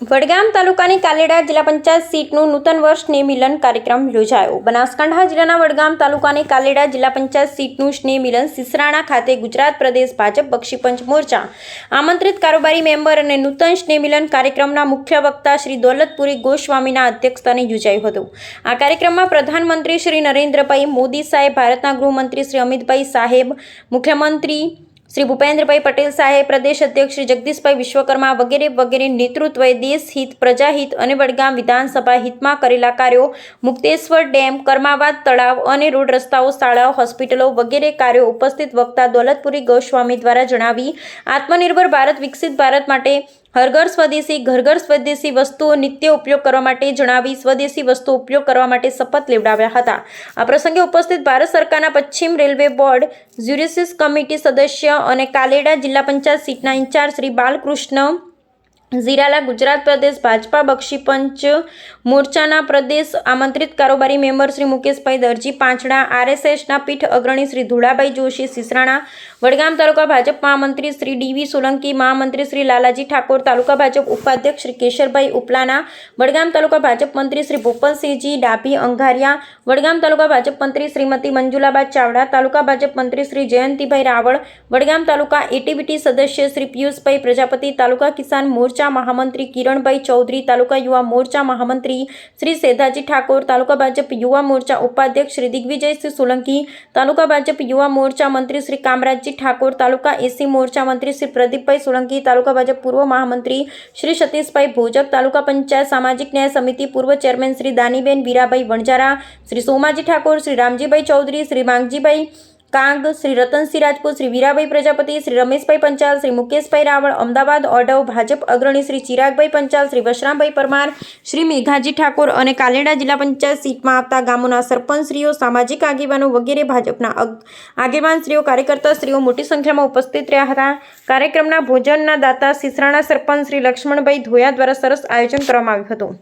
વડગામ તાલુકાની કાલેડા જિલ્લા પંચાયત સીટનું નૂતન વર્ષ સ્નેહ મિલન કાર્યક્રમ યોજાયો. બનાસકાંઠા જિલ્લાના વડગામ તાલુકાની કાલેડા જિલ્લા પંચાયત સીટનું સ્નેહ મિલન સિસરાણા ખાતે ગુજરાત પ્રદેશ ભાજપ બક્ષીપંચ મોરચા આમંત્રિત કારોબારી મેમ્બર અને નૂતન સ્નેહ મિલન કાર્યક્રમના મુખ્ય વક્તા શ્રી દોલતપુરી ગોસ્વામીના અધ્યક્ષસ્થાને યોજાયું હતું. આ કાર્યક્રમમાં પ્રધાનમંત્રી શ્રી નરેન્દ્રભાઈ મોદી સાહેબ, ભારતના ગૃહમંત્રી શ્રી અમિતભાઈ સાહેબ, મુખ્યમંત્રી શ્રી ભૂપેન્દ્રભાઈ પટેલ સાહેબ, પ્રદેશ અધ્યક્ષ શ્રી જગદીશભાઈ વિશ્વકર્મા વગેરે વગેરે નેતૃત્વએ દેશ હિત, પ્રજાહિત અને વડગામ વિધાનસભા હિતમાં કરેલા કાર્યો, મુક્તેશ્વર ડેમ, કર્માવાદ તળાવ અને રોડ રસ્તાઓ, શાળાઓ, હોસ્પિટલો વગેરે કાર્યો ઉપસ્થિત વક્તા દોલતપુરી ગોસ્વામી દ્વારા જણાવી, આત્મનિર્ભર ભારત, વિકસિત ભારત માટે હરઘર સ્વદેશી ઘર ઘર સ્વદેશી વસ્તુઓ નિત્ય ઉપયોગ કરવા માટે જણાવી સ્વદેશી વસ્તુઓ ઉપયોગ કરવા માટે શપથ લેવડાવ્યા હતા. આ પ્રસંગે ઉપસ્થિત ભારત સરકારના પશ્ચિમ રેલવે બોર્ડ, જ્યુરિસિસ કમિટી સદસ્ય અને કાલેડા જિલ્લા પંચાયત સીટના ઇન્ચાર્જ શ્રી બાલકૃષ્ણ ઝીરાલા ગુજરાત પ્રદેશ ભાજપા બક્ષી પંચ મોરચાના પ્રદેશ આમંત્રિત કારોબારી મેમ્બર શ્રી મુકેશભાઈ દરજી પાંચડા, આરએસએસના પીઠ અગ્રણી શ્રી ધુળાભાઈ જોશી સિસરાણા વડગામ તાલુકા ભાજપ મહામંત્રી શ્રી ડીવી સોલંકી, મહામંત્રી શ્રી લાલાજી ઠાકોર, તાલુકા ભાજપ ઉપાધ્યક્ષ શ્રી કેશરભાઈ ઉપલાના, વડગામ તાલુકા ભાજપ મંત્રી શ્રી ભૂપલસિંહજી ડાભી અંઘારિયા, વડગામ તાલુકા ભાજપ મંત્રી શ્રીમતી મંજુલાબા ચાવડા, તાલુકા ભાજપ મંત્રી શ્રી જયંતિભાઈ રાવળ, વડગામ તાલુકા એટીબીટી સદસ્ય શ્રી પિયુષભાઈ પ્રજાપતિ, તાલુકા કિસાન મોરચા મહામંત્રી કિરણભાઈ ચૌધરી, તાલુકા યુવા મોરચા મહામંત્રી શ્રી સેધાજી ઠાકોર, તાલુકા ભાજપ યુવા મોરચા ઉપાધ્યક્ષ શ્રી દિગ્વિજયસિંહ સોલંકી, તાલુકા ભાજપ યુવા મોરચા મંત્રી શ્રી કામરાજજી ઠાકોર, તાલુકા એસી મોરચા મંત્રી શ્રી પ્રદીપભાઈ સોલંકી, તાલુકા ભાજપ પૂર્વ મહામંત્રી શ્રી સતીશભાઈ ભોજક, તાલુકા પંચાયત સામાજિક ન્યાય સમિતિ પૂર્વ ચેરમેન શ્રી દાનીબેન વીરાભાઈ વણજારા શ્રી સોમાજી ઠાકોર, શ્રી રામજીભાઈ ચૌધરી, શ્રી માંગજીભાઈ કાંગ, શ્રી રતનસિંહ રાજપૂત, શ્રી વીરાભાઈ પ્રજાપતિ, શ્રી રમેશભાઈ પંચાલ, શ્રી મુકેશભાઈ રાવળ, અમદાવાદ, ઓઢવ, ભાજપ અગ્રણી શ્રી ચિરાગભાઈ પંચાલ, શ્રી વશરામભાઈ પરમાર, શ્રી મેઘાજી ઠાકોર અને કાલેડા જિલ્લા પંચાયત સીટમાં આવતા ગામોના સરપંચશ્રીઓ, સામાજિક આગેવાનો વગેરે ભાજપના આગેવાનશ્રીઓ કાર્યકર્તાશ્રીઓ મોટી સંખ્યામાં ઉપસ્થિત રહ્યા હતા. કાર્યક્રમના ભોજનના દાતા સિસરાણા સરપંચ શ્રી લક્ષ્મણભાઈ ધોયા દ્વારા સરસ આયોજન કરવામાં આવ્યું હતું.